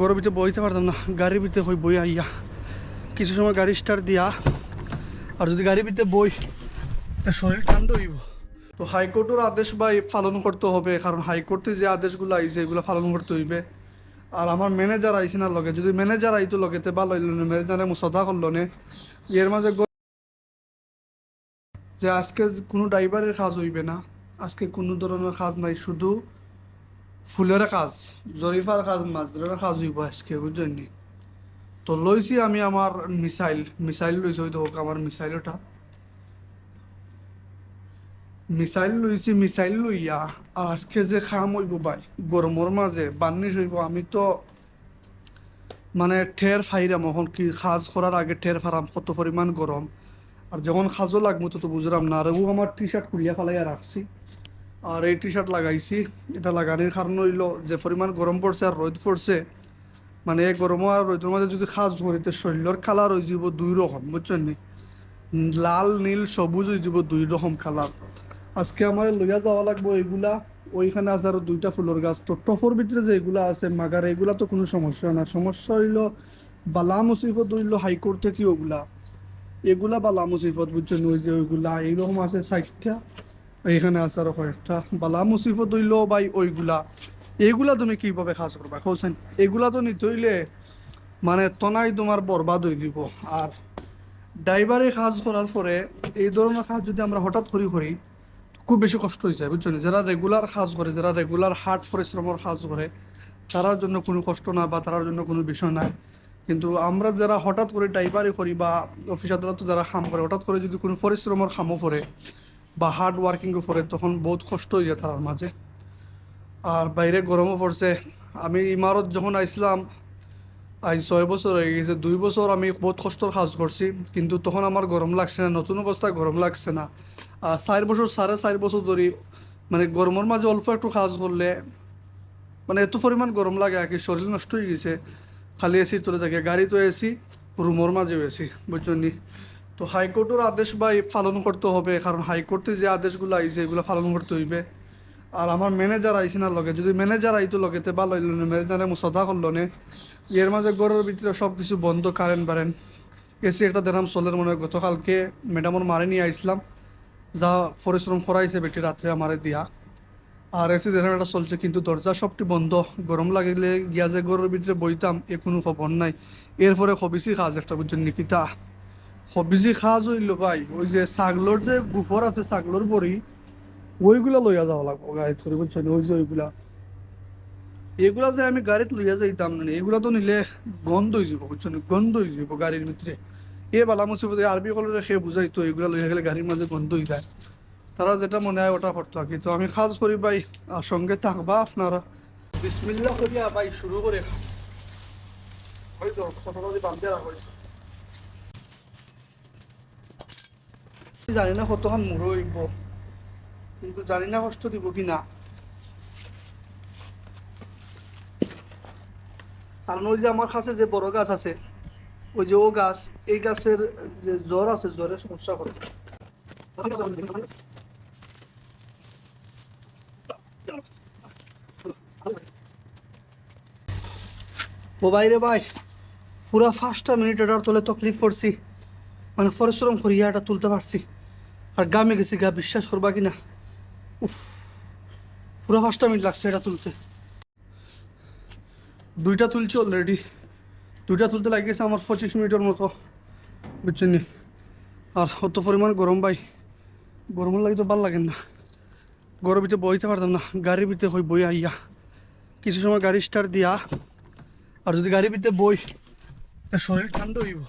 গরুর বইতে পারতাম না, গাড়ির ভিতরে হই বই আইয়া। কিছু সময় গাড়ি স্টার্ট দিয়া, আর যদি গাড়ির ভিতরে বই, তা শরীর ঠান্ডা হইব। তো হাইকোর্টের আদেশ বাই পালন করতে হবে, কারণ হাইকোর্টে যে আদেশগুলো আইছে, এগুলো পালন করতে হইবে। আর আমার ম্যানেজার আইছে না লগে, যদি ম্যানেজার আইতো লগেতে ভালো হইল না ম্যানেজারে মুসদা করল নে। এর মাঝে যে আজকে কোনো ড্রাইভারের কাজ হইবে না, আজকে কোনো ধরনের কাজ নাই, শুধু ফুলের কাজ জরিফার কাজ মাছ ধরার কাজ হইব আজকে বুঝছেন নি? তো লইছি আমি আমার মিসাইল মিসাইল লইছি ওই হোক আমার মিসাইলটা মিসাইল লইছি মিসাইল লইয়া আজকে যে খাম হইব ভাই গরমর মাঝে বান্নিশ হইব আমি তো মানে ঠের ফাইরাম এখন কি খাজ করার আগে ঠের ফারাম কত পরিমাণ গরম আর যখন খাজও লাগবো তো বুঝলাম না আর ও আমার টি শার্ট খুলিয়া ফেলাইয়া রাখছি আর এই টি শার্ট লাগাইছি। এটা লাগানোর কারণ হইল যে পরিমাণ গরম পড়ছে আর রোদ পড়ছে। মানে এই গরম আর রোদের মাঝে যদি খাজ করিতে শরীরের কালার হয়ে যাব দুই রকম, বুঝছেন নি? লাল, নীল, সবুজ হয়ে যাব দুই রকম কালার আজকে আমার লইয়া যাওয়া লাগবো এগুলা ওইখানে আছে আরও দুইটা ফুলের গাছ। তো টফর ভিতরে যে এগুলা আছে, মাগার এগুলা তো কোনো সমস্যা না। সমস্যা হইল বালা মুসিফত হইল হাইকোর্ট থেকে ওগুলা। এগুলা বালা মুসিফত বুঝছেন ওই যে ওইগুলা, এইরকম আছে ষাটটা। এইখানে আছে আরও কয়েকটা। বালা মুসিফত হইল বাই ওইগুলা। এইগুলা তুমি কীভাবে কাজ করবা কৌছেন এগুলা তো নিতে হইলে মানে তনাই তোমার বরবাদ হয়ে দিব। আর ড্রাইভারে কাজ করার পরে এই ধরনের কাজ যদি আমরা হঠাৎ করি করি, খুব বেশি কষ্ট হয়ে যায় বুঝছেন যারা রেগুলার কাজ করে যারা রেগুলার হার্ট পরিশ্রমের কাজ করে তারার জন্য কোনো কষ্ট না বা তারার জন্য কোনো বিষয় নাই। কিন্তু আমরা যারা হঠাৎ করে ড্রাইভারি করি বা অফিস আদালত যারা কাম করে হঠাৎ করে যদি কোনো পরিশ্রমের কামও করে বা হার্ড ওয়ার্কিংও করে তখন বহুত কষ্ট হয়ে যায় তার মাঝে। আর বাইরে গরমও পড়ছে। আমি ইমারত যখন আইসলাম আজ ছয় বছর হয়ে গেছে, দুই বছর আমি বহুত কষ্টর কাজ করছি। কিন্তু তখন আমার গরম লাগছে না, নতুন অবস্থায় গরম লাগছে না। আর চার বছর, সাড়ে চার বছর ধরে মানে গরমের মাঝে অল্প একটু কাজ করলে মানে এত পরিমাণ গরম লাগে আর কি, শরীর নষ্ট হয়ে গেছে। খালি এসি তুলে থাকে গাড়ি তো এসি রুমের মাঝেও এসি, বুঝছেন? তো হাইকোর্টের আদেশ বাই পালন করতে হবে, কারণ হাইকোর্টে যে আদেশগুলো আইছে এগুলো পালন করতে হইবে। আর আমার ম্যানেজার আইছে না লগে, যদি ম্যানেজার আইতো লগেতে ভালো হইল না ম্যানেজারে মুসদা করল নে। এর মাঝে গরুর ভিতরে সব কিছু বন্ধ কারেন্ট বারেন এসি একটা দেরাম চলের মনে গতকালকে ম্যাডামর মারে নিয়ে আইসলাম যা পরিশ্রম করাইছে বেটি রাত্রে আমারে দিয়া। আর এসি দেরাম একটা চলছে, কিন্তু দরজা সবটি বন্ধ। গরম লাগিলে গিয়া যে গরুর ভিতরে বইতাম এ কোনো খবর নাই। এরপরে খবিসি কাজ একটা বুঝছেন, নিকিতা। খবিসি কাজ হইল ভাই, ওই যে ছাগলর যে গুফর আছে, ছাগলর বড়ি, ওইগুলা লইয়া যাওয়া লাগবো গাড়িত করে বুঝছেন ওই যে ওইগুলা। এগুলা যে আমি গাড়িত লইয়া যাইতাম না, এগুলা তো নিলে গন্ধ হয়ে যাব বুঝছেন? গন্ধ হয়ে যাব গাড়ির ভিতরে। এ বালা মুসিবত আরবি কলরে সে বুঝাইতো, এগুলা লইয়া গেলে গাড়ির মাঝে গন্ধ হয়ে যায়। তারা যেটা মনে হয় ওটা করতো আর কি। তো আমি কাজ করি ভাই, আর সঙ্গে থাকবা আপনারা। বিসমিল্লা করিয়া ভাই, শুরু করে। ওই তো, কথাটা দিয়ে বান্ধে রাখা হয়েছে। জানি না কতক্ষণ মুড়ো হইব কিন্তু জানি না কষ্ট দিব কি না। কারণ ওই যে আমার কাছে যে বড় গাছ আছে, ওই যে ও গাছ, এই গাছের যে জ্বর আছে জ্বরের সমস্যা করে ও বাইরে ভাই পুরা পাঁচটা মিনিট এটার তোলে তকলিফ করছি মানে পরিশ্রম করিয়া এটা তুলতে পারছি আর গামে গেছি, গা বিশ্বাস করবা কি না উফ, পুরো পাঁচটা মিনিট লাগছে এটা তুলতে। দুইটা তুলছি অলরেডি দুইটা তুলতে লাগিয়েছে আমার পঁচিশ মিনিটের মতো, বুঝছেন? আর অত পরিমাণ গরম ভাই, গরমের লাগে তো ভালো লাগে না। গরমের ভিতরে বইতে পারতাম না, গাড়ির ভিতরে হই বই আইয়া। কিছু সময় গাড়ি স্টার্ট দিয়া, আর যদি গাড়ির ভিতরে বই শরীর ঠান্ডা হইব।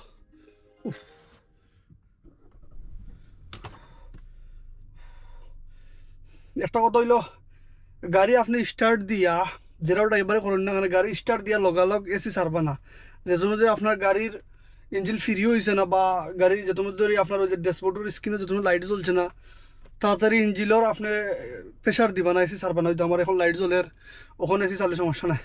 উফ। একটা কথা হইল, গাড়ি আপনি স্টার্ট দিয়া, যেটা ড্রাইভারে করেন না গাড়ি স্টার্ট দিয়া লগালগ এসি সারবা না। যে মধ্যে আপনার গাড়ির ইঞ্জিন ফ্রি হয়েছে না, বা গাড়ি যে মধ্যে আপনার ওই যে ড্যাশবোর্ডের স্ক্রিনে যে লাইট জ্বলছে না, তাড়াতাড়ি ইঞ্জিনের আপনি প্রেশার দিবা না এসি সারবা না, হয়তো আমার এখন লাইট জ্বলের ওখানে এসি চালে সমস্যা নাই।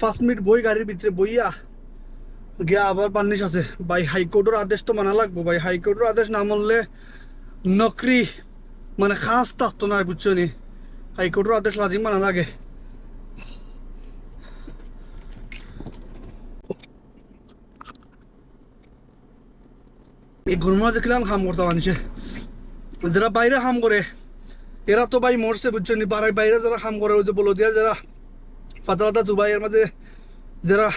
পাঁচ মিনিট বই, গাড়ির ভিতরে বইয়া গিয়া আবার বান্নিশ আছে। ভাই, হাইকোর্টের আদেশ তো মানা লাগবো। ভাই, হাইকোর্টের আদেশ না মানলে নকরি মানে খাস থাকতো না বুঝছ নি? হাইকোর্টের আদেশ লাজিম মানা লাগে। এই গরমা দেখলাম হাম করতে মানুষে যারা বাইরে হাম করে, এরা তো ভাই মরছে, বুঝছ নি? বাইরে যারা হাম করে, ওই যে বলো দিয়া যারা ফাতারাতা দুবাইয়ের মাঝে যারা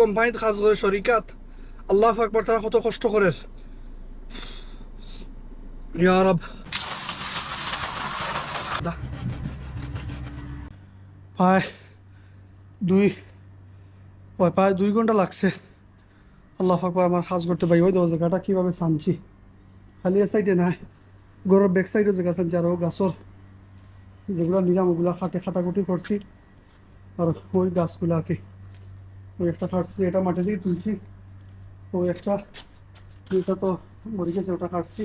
কোম্পানিত কাজ করে শরিকাত। আল্লাহ আকবর, তারা কত কষ্ট করে। ইয়া প্রায় দুই, ওই প্রায় দুই ঘণ্টা লাগছে। আল্লাহ আকবর, আমার কাজ করতে পারি। ওই জায়গাটা কীভাবে সানছি খালি এ সাইডে নাই। গরুর ব্যাক সাইডে জায়গা সানছি আরও গাছর। যেগুলো নিলাম, ওগুলো খাটে খাটাকুটি করছি। আর ওই গাছগুলো আঁকি ওই একটা কাটছি এটা মাটি থেকে তুলছি। ওই একটা, এটা তো মরে গেছে, ওটা কাটছি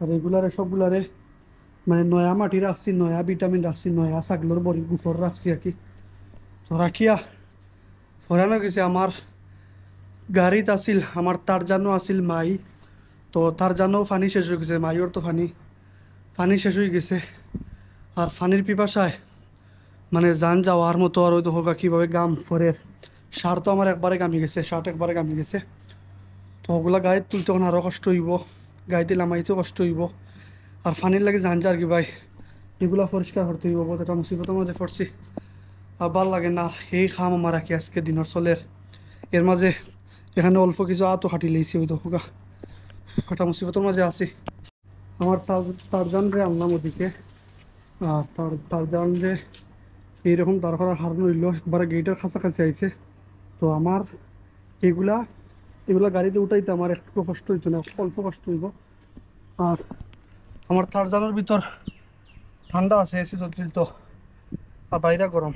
আর এগুলারে, সবগুলারে মানে নয়া মাটি রাখছি, নয়া ভিটামিন রাখছি, নয়া ছাগলের বড়ি গুফর রাখছি আর কি। তো রাখিয়া ফরানো গেছে আমার গাড়িত আছিল, আমার তার জানো আছিল মাই। তো তার জানো ফানি শেষ হয়ে গেছে মাইর তো ফানি। ফানি শেষ হয়ে গেছে। আর ফানির পিপাসায় মানে যান যাওয়ার মতো আর ওই হোক কীভাবে গাম ফরের। সার তো আমার একবারে গামি গেছে শার্ট একবারে গামি গেছে। তো ওগুলা গাড়িতে তুলতে তখন আরও কষ্ট হইব গাড়িতে লামাইতে কষ্ট হইব। আর ফানির লাগে জান যার কি ভাই? এগুলা পরিষ্কার করতে হইব বহুত এটা মুসিবতের মধ্যে পড়ছি। আর ভালো লাগে না, এই খাম আমার রাখি আজকে দিনের চলের। এর মাঝে এখানে অল্প কিছু আতো খাটি লেছি ওই হোগা একটা মুসিবতের মাঝে আছি। আমার তার তারজান রে আনলাম ওদিকে আর তার তারজান রে এইরকম দাঁড় করার হার নইল একবারে গেটের কাছাকাছি আইছে। তো আমার এগুলা এগুলা গাড়িতে উঠাইতে আমার একটু কষ্ট হইতো না, অল্প কষ্ট হইব। আর আমার তারজানের ভিতর ঠান্ডা আছে, এসি চলছিল তো, আর বাইরে গরম।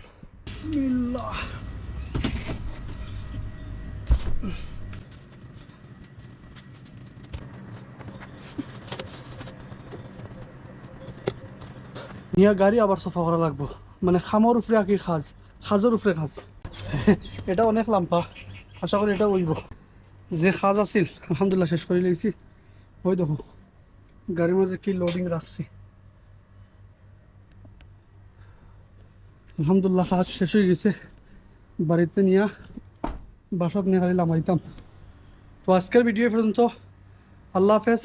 নিয়া গাড়ি আবার সফা করা লাগবো। মানে খামর উপরে আঁকি খাজ, খাজের উপরে খাজ। এটা অনেক লাম্পা। আশা করি এটা উইব। যে খাজ আছিল, আলহামদুলিল্লাহ শেষ করে লেগেছি ওই দেখো, গাড়ির মাঝে কি লোডিং রাখছি। আলহামদুলিল্লাহ কাজ শেষ হয়ে গেছে। বাড়িতে নিয়ে বাসত নিয়ে খালি লামাইতাম। তো আজকের ভিডিও পর্যন্ত। আল্লাহ হাফেজ।